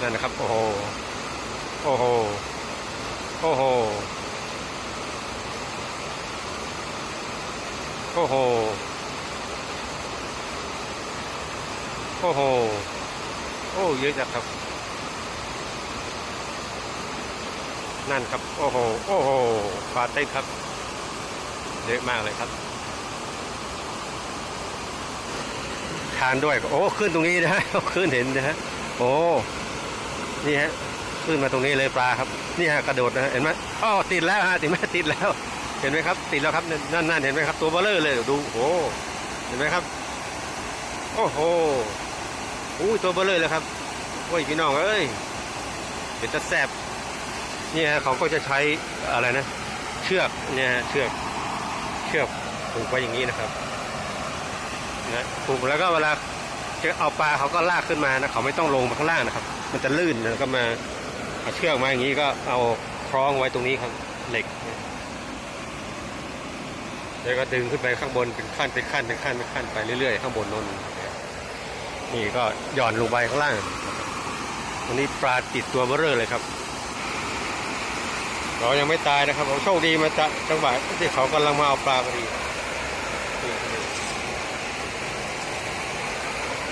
นั่นนะครับ โอ้โห โอ้โห โอ้โห โอ้โห โอ้โห โอ้เยอะจังครับ นั่นครับ โอ้โห โอ้โหปลาเต้นครับ เยอะมากเลยครับทานด้วย โอ้ ขึ้นตรงนี้นะฮะขึ้นเห็นนะฮะ โอ้ นี่ฮะขึ้นมาตรงนี้เลยปลาครับ นี่ฮะกระโดดนะเห็นไหมอ๋อติดแล้วฮะติดไหมติดแล้ว เห็นไหมครับ ติดแล้วครับนั่นนั่นเห็นไหมครับ ตัวเบลเลอร์เลยดูโอ้โหเห็นไหมครับ โอ้โหอุ้ยตัวเบลเลอร์เลยครับโอ้ยพี่น้องเอ้ยเป็นตะแสบเนี่ยฮะเขาก็จะใช้อะไรนะ เชือกเนี่ยฮะเชือกเชือกผูกไว้อย่างนี้นะครับนะผูกแล้วก็เวลาจะเอาปลาเขาก็ลากขึ้นมานะเขาไม่ต้องลงมาข้างล่างนะครับ มันจะลื่นนะก็มาเอาเชือกมาอย่างนี้ก็เอาคล้องไว้ตรงนี้ครับเหล็กแล้วก็ดึงขึ้นไปข้างบนเป็นขั้นเป็นขั้นเป็นขั้นเป็นขั้นไปเรื่อยๆข้างบนนนนี่ก็หย่อนลงไปข้างล่างวันนี้ปลาติดตัวเบ้อเร่อเลยครับ เรายังไม่ตายนะครับเราโชคดีมาจะจังหวะที่เขากำลังมาเอาปลาพอดี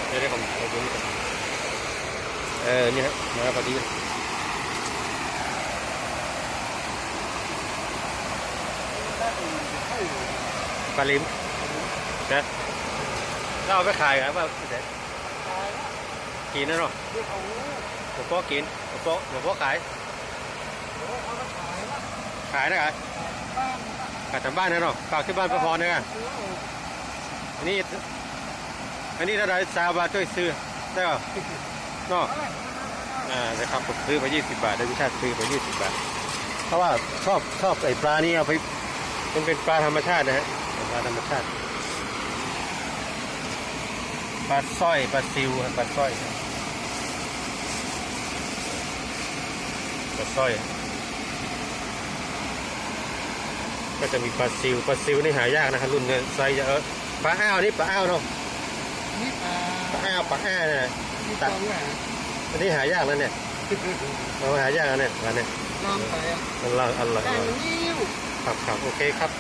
เดี๋ยวผมเอาตัวนี้ก่อน เออนี่ฮะมาพอดีปลาลิมนะเราเอาไปขายครับว่าเดี๋ยวกินนะเนาะหลวงพ่อกินหลวงพ่อหลวงพ่อขาย ขายนะขายขายทางบ้านนะเนาะฝากที่บ้านประพรนะกันอันนี้ อันนี้ถ้าได้สาวบาทช่วยซื้อได้ป่ะ เนาะอ่านะครับผมซื้อไป20 บาทได้วิชาติซื้อไป20 บาท เพราะว่าชอบชอบไอ้ปลานี่เอาไปมันเป็นปลาธรรมชาตินะฮะเป็นปลาธรรมชาติปลาสร้อยปลาซิวครับปลาสร้อยปลาสร้อย ก็จะมีปลาซิวปลาซิวนี่หายากนะครับรุ่นเนี้ยไซส์เยอะปลาอ้าวนี่ปลาอ้าวเนาะนี่ปลาปลาอ้าวปลาอ้าวเนี่ยที่ ตัวเนี่ยอันนี้หายากแล้วเนี่ยเราหายากแล้วเนี่ยอันเนี้ยลองไปอะอันละอันละแต่นิ้วครับครับโอเคครับ